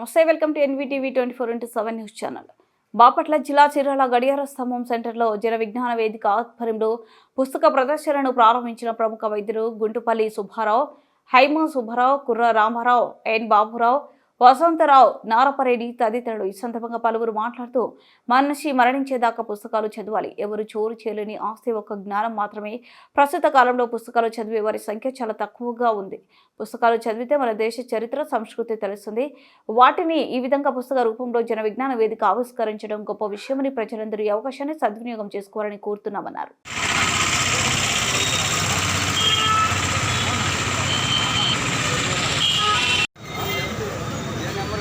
నమస్తే welcome to NVTV twenty four into seven news channel. Bapatla జిల్లా చీరాల గడియార స్తంభం సెంటర్లో జన విజ్ఞాన వేదిక ఆధ్వర్యంలో పుస్తక ప్రదర్శనను ప్రారంభించిన ప్రముఖ వైద్యులు గుంటుపల్లి సుబ్బారావు హైమా సుబ్బారావు కుర్ర రామారావు ఎన్ బాబురావు వసంతరావు నారపరెడ్డి తదితరులు ఈ సందర్భంగా పలువురు మాట్లాడుతూ మనిషి మరణించేదాకా పుస్తకాలు చదవాలి. ఎవరు చోరు చేయలేని ఆస్తి ఒక జ్ఞానం మాత్రమే. ప్రస్తుత కాలంలో పుస్తకాలు చదివే వారి సంఖ్య చాలా తక్కువగా ఉంది. పుస్తకాలు చదివితే మన దేశ చరిత్ర సంస్కృతి తెలుస్తుంది. వాటిని ఈ విధంగా పుస్తక రూపంలో జన విజ్ఞాన వేదిక ఆవిష్కరించడం గొప్ప విషయమని ప్రజలందరూ ఈ అవకాశాన్ని సద్వినియోగం చేసుకోవాలని కోరుతున్నామన్నారు.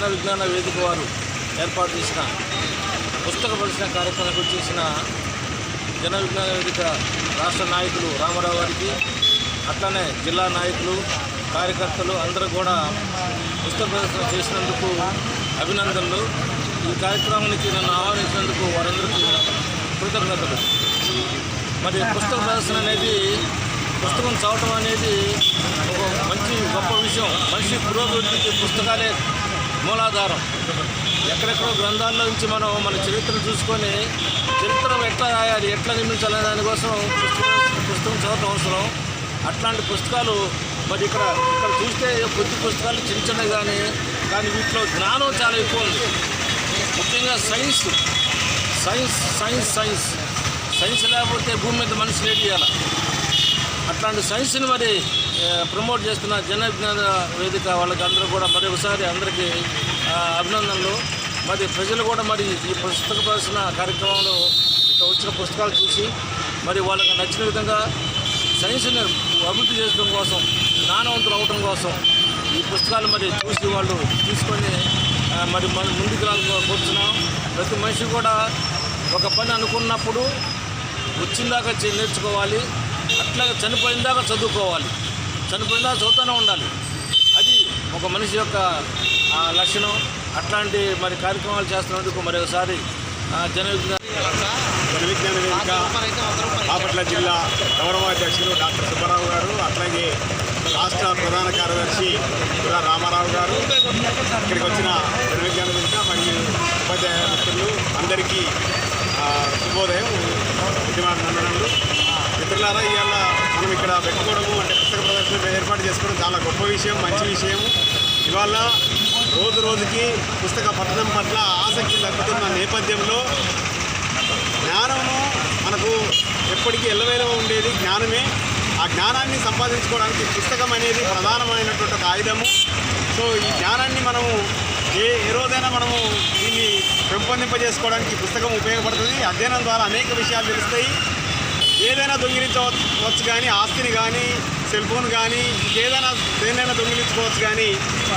జన విజ్ఞాన వేదిక వారు ఏర్పాటు చేసిన పుస్తక ప్రదర్శన కార్యక్రమానికి వచ్చేసిన జన విజ్ఞాన వేదిక రాష్ట్ర నాయకులు రామారావు గారికి అట్లనే జిల్లా నాయకులు కార్యకర్తలు అందరూ కూడా పుస్తక ప్రదర్శన చేసినందుకు అభినందనలు. ఈ కార్యక్రమానికి నన్ను ఆహ్వానించినందుకు వారందరికీ కృతజ్ఞతలు. మరి పుస్తక ప్రదర్శన అనేది పుస్తకం చదవటం అనేది ఒక మంచి గొప్ప విషయం. మనిషి పురోగతికి పుస్తకాలే మూలాధారం. ఎక్కడెక్కడో గ్రంథాల్లో నుంచి మనం మన చరిత్రను చూసుకొని చరిత్ర ఎట్లా రాయాలి ఎట్లా నిర్మించాలనే దానికోసం పుస్తకం పుస్తకం చదవటం అవసరం. అట్లాంటి పుస్తకాలు మరి ఇక్కడ ఇక్కడ చూస్తే కొద్ది పుస్తకాలు చిన్న చిన్నవి కానీ కానీ వీటిలో జ్ఞానం చాలా ఎక్కువ ఉంది. ముఖ్యంగా science. Science science science. Science లేకపోతే భూమి మీద మనిషి లేట్ చేయాలి అట్లాంటి సైన్స్ని మరి ప్రమోట్ చేస్తున్న జన విజ్ఞాన వేదిక వాళ్ళకి అందరూ కూడా మరి ఒకసారి అందరికీ అభినందనలు. మరి ప్రజలు కూడా మరి ఈ పుస్తక ప్రదర్శన కార్యక్రమంలో ఇక్కడ వచ్చిన పుస్తకాలు చూసి మరి వాళ్ళకి నచ్చిన విధంగా సైన్స్ని అభివృద్ధి చేయడం కోసం జ్ఞానవంతులు అవటం కోసం ఈ పుస్తకాలు మరి చూసి వాళ్ళు తీసుకొని మరి మన ముందుకు కూర్చున్నాం ప్రతి మనిషి కూడా ఒక పని అనుకున్నప్పుడు వచ్చిందాక చే- నేర్చుకోవాలి. అట్లాగే చనిపోయిన దాకా చదువుకోవాలి. చనిపోయిన దాకా చదువుతూనే ఉండాలి. అది ఒక మనిషి యొక్క లక్షణం. అట్లాంటి మరి కార్యక్రమాలు చేస్తున్నందుకు మరి ఒకసారి జన విజ్ఞాన వేదిక బాపట్ల జిల్లా గౌరవాధ్యక్షులు డాక్టర్ సుబ్బారావు గారు అట్లాగే రాష్ట్ర ప్రధాన కార్యదర్శి పురా రామారావు గారు ఇక్కడికి వచ్చిన జన విజ్ఞాన వేదిక మరియు ఉపాధ్యాయ మిత్రులు అందరికీ ఆ, శుభోదయం విద్యమానందనలు మిత్రులారా ఇవాళ మనం ఇక్కడ పెట్టుకోవడము అంటే పుస్తక ప్రదర్శన ఏర్పాటు చేసుకోవడం చాలా గొప్ప విషయం మంచి విషయం. ఇవాళ రోజు రోజుకి పుస్తక పఠనం పట్ల ఆసక్తి తగ్గుతున్న నేపథ్యంలో జ్ఞానము మనకు ఎప్పటికీ ఎల్లవేళ ఉండేది జ్ఞానమే. ఆ జ్ఞానాన్ని సంపాదించుకోవడానికి పుస్తకం అనేది ప్రధానమైనటువంటి ఒక ఆయుధము. సో ఈ జ్ఞానాన్ని మనము ఏ ఏ రోజైనా మనము దీన్ని పెంపొందింపజేసుకోవడానికి పుస్తకం ఉపయోగపడుతుంది. అధ్యయనం ద్వారా అనేక విషయాలు తెలుస్తాయి. ఏదైనా దొంగిలించవచ్చు కానీ ఆస్తిని కానీ సెల్ ఫోన్ కానీ ఏదైనా దేనైనా దొంగిలించుకోవచ్చు కానీ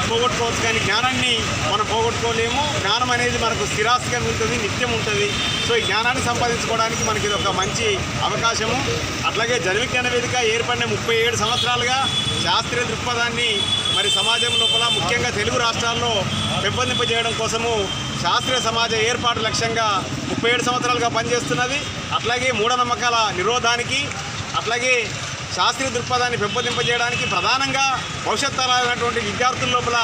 పోగొట్టుకోవచ్చు కానీ జ్ఞానాన్ని మనం పోగొట్టుకోలేము. జ్ఞానం అనేది మనకు స్థిరాస్తిగా ఉంటుంది నిత్యం ఉంటుంది. సో ఈ జ్ఞానాన్ని సంపాదించుకోవడానికి మనకి ఇది ఒక మంచి అవకాశము. అట్లాగే జనవిజ్ఞాన వేదిక ఏర్పడిన ముప్పై ఏడు సంవత్సరాలుగా శాస్త్రీయ దృక్పథాన్ని మరి సమాజం లోపల ముఖ్యంగా తెలుగు రాష్ట్రాల్లో పెంపొందింపజేయడం కోసము శాస్త్రీయ సమాజ ఏర్పాటు లక్ష్యంగా ముప్పై ఏడు సంవత్సరాలుగా పనిచేస్తున్నది. అట్లాగే మూఢనమ్మకాల నిరోధానికి అట్లాగే శాస్త్రీయ దృక్పథాన్ని పెంపొందింపజేయడానికి ప్రధానంగా భవిష్యత్ తరాలైనటువంటి విద్యార్థుల లోపల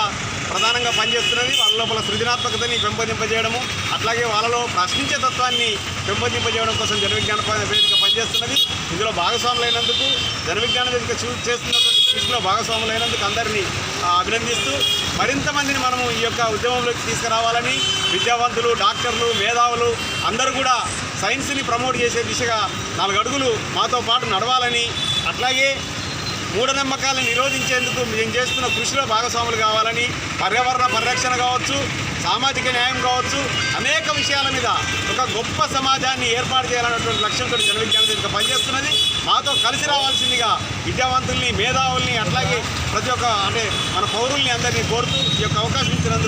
ప్రధానంగా పనిచేస్తున్నది. వాళ్ళ లోపల సృజనాత్మకతని పెంపొందింపజేయడము అట్లాగే వాళ్ళలో ప్రశ్నించే తత్వాన్ని పెంపొందింపజేయడం కోసం జనవిజ్ఞాన వేదిక పనిచేస్తున్నది. ఇందులో భాగస్వాములైనందుకు జనవిజ్ఞాన వేదిక చూ చేస్తున్నటువంటి కృషిలో భాగస్వాములైనందుకు అందరినీ అభినందిస్తూ మరింత మందిని మనము ఈ యొక్క ఉద్యమంలోకి తీసుకురావాలని విద్యావంతులు డాక్టర్లు మేధావులు అందరూ కూడా సైన్స్ని ప్రమోట్ చేసే దిశగా నాలుగు అడుగులు మాతో పాటు నడవాలని అట్లాగే మూఢనమ్మకాలను నిరోధించేందుకు మేము చేస్తున్న కృషిలో భాగస్వాములు కావాలని పర్యావరణ పరిరక్షణ కావచ్చు సామాజిక న్యాయం కావచ్చు అనేక విషయాల మీద ఒక గొప్ప సమాజాన్ని ఏర్పాటు చేయాలన్నటువంటి లక్ష్యంతో జన ఇంకా పనిచేస్తున్నది. మాతో కలిసి రావాల్సిందిగా విద్యావంతుల్ని మేధావుల్ని అట్లాగే ప్రతి ఒక్క అంటే మన పౌరుల్ని అందరినీ కోరుతూ ఈ యొక్క అవకాశం ఇచ్చినందుకు